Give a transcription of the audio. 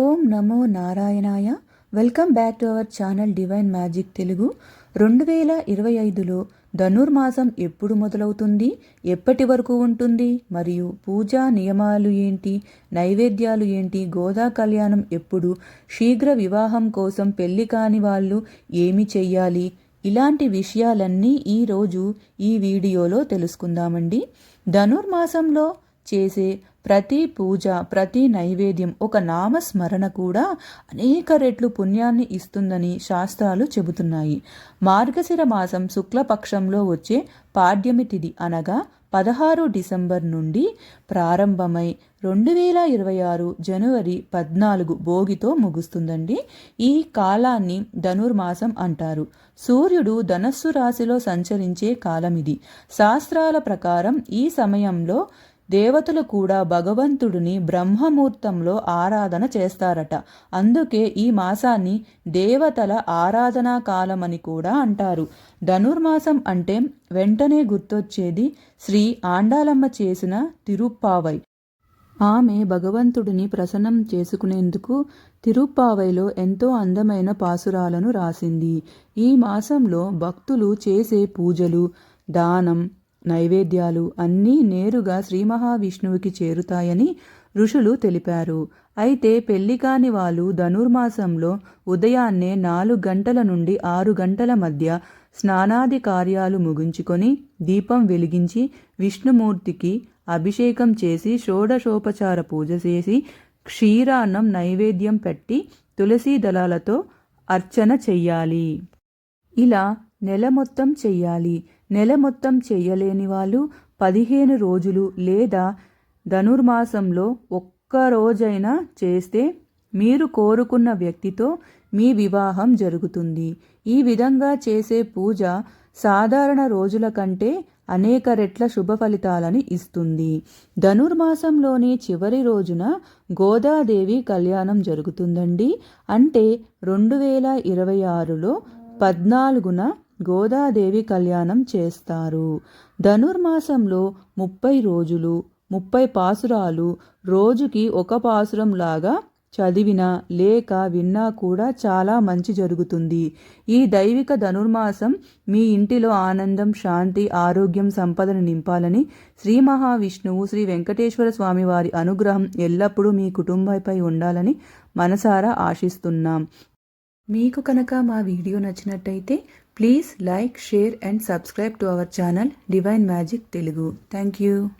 ఓం నమో నారాయణాయ welcome back to our channel divine magic Telugu రెండు వేల ఇరవై ఐదులో ధనుర్మాసం ఎప్పుడు మొదలవుతుంది ఎప్పటి వరకు ఉంటుంది మరియు పూజా నియమాలు ఏంటి నైవేద్యాలు ఏంటి గోదా కళ్యాణం ఎప్పుడు శీఘ్ర వివాహం కోసం పెళ్లి కాని వాళ్ళు ఏమి చెయ్యాలి ఇలాంటి విషయాలన్నీ ఈరోజు ఈ వీడియోలో తెలుసుకుందామండి ధనుర్మాసంలో చేసే ప్రతి పూజ ప్రతి నైవేద్యం ఒక నామస్మరణ కూడా అనేక రెట్లు పుణ్యాన్ని ఇస్తుందని శాస్త్రాలు చెబుతున్నాయి మార్గశిర మాసం శుక్లపక్షంలో వచ్చే పాడ్యమి తిథి అనగా పదహారు డిసెంబర్ నుండి ప్రారంభమై రెండు వేల ఇరవై ఆరు జనవరి పద్నాలుగు భోగితో ముగుస్తుందండి ఈ కాలాన్ని ధనుర్మాసం అంటారు సూర్యుడు ధనస్సు రాశిలో సంచరించే కాలం ఇది శాస్త్రాల ప్రకారం ఈ సమయంలో దేవతలు కూడా భగవంతుడిని బ్రహ్మముహూర్తంలో ఆరాధన చేస్తారట అందుకే ఈ మాసాన్ని దేవతల ఆరాధనా కాలమని కూడా అంటారు ధనుర్మాసం అంటే వెంటనే గుర్తొచ్చేది శ్రీ ఆండాలమ్మ చేసిన తిరుప్పావై ఆమె భగవంతుడిని ప్రసన్నం చేసుకునేందుకు తిరుప్పావైలో ఎంతో అందమైన పాసురాలను రాసింది ఈ మాసంలో భక్తులు చేసే పూజలు దానం నైవేద్యాలు అన్నీ నేరుగా శ్రీ మహావిష్ణువుకి చేరుతాయని ఋషులు తెలిపారు అయితే పెళ్లి కాని వాళ్ళు ధనుర్మాసంలో ఉదయాన్నే నాలుగు గంటల నుండి ఆరు గంటల మధ్య స్నానాది కార్యాలు ముగించుకొని దీపం వెలిగించి విష్ణుమూర్తికి అభిషేకం చేసి షోడశోపచార పూజ చేసి క్షీరాన్నం నైవేద్యం పెట్టి తులసీ దళాలతో అర్చన చెయ్యాలి ఇలా నెల మొత్తం చెయ్యాలి నెల మొత్తం చెయ్యలేని వాళ్ళు పదిహేను రోజులు లేదా ధనుర్మాసంలో ఒక్కరోజైనా చేస్తే మీరు కోరుకున్న వ్యక్తితో మీ వివాహం జరుగుతుంది ఈ విధంగా చేసే పూజ సాధారణ రోజుల కంటే అనేక రెట్ల శుభ ఫలితాలని ఇస్తుంది ధనుర్మాసంలోని చివరి రోజున గోదాదేవి కళ్యాణం జరుగుతుందండి అంటే రెండు వేల ఇరవై ఆరులో పద్నాలుగున గోదాదేవి కళ్యాణం చేస్తారు ధనుర్మాసంలో ముప్పై రోజులు ముప్పై పాసురాలు రోజుకి ఒక పాసురం లాగా చదివినా లేక విన్నా కూడా చాలా మంచి జరుగుతుంది ఈ దైవిక ధనుర్మాసం మీ ఇంటిలో ఆనందం శాంతి ఆరోగ్యం సంపదను నింపాలని శ్రీ మహావిష్ణువు శ్రీ వెంకటేశ్వర స్వామి వారి అనుగ్రహం ఎల్లప్పుడూ మీ కుటుంబంపై ఉండాలని మనసారా ఆశిస్తున్నాం మీకు కనుక మా వీడియో నచ్చినట్టయితే Please like, share and subscribe to our channel Divine Magic Telugu. Thank you.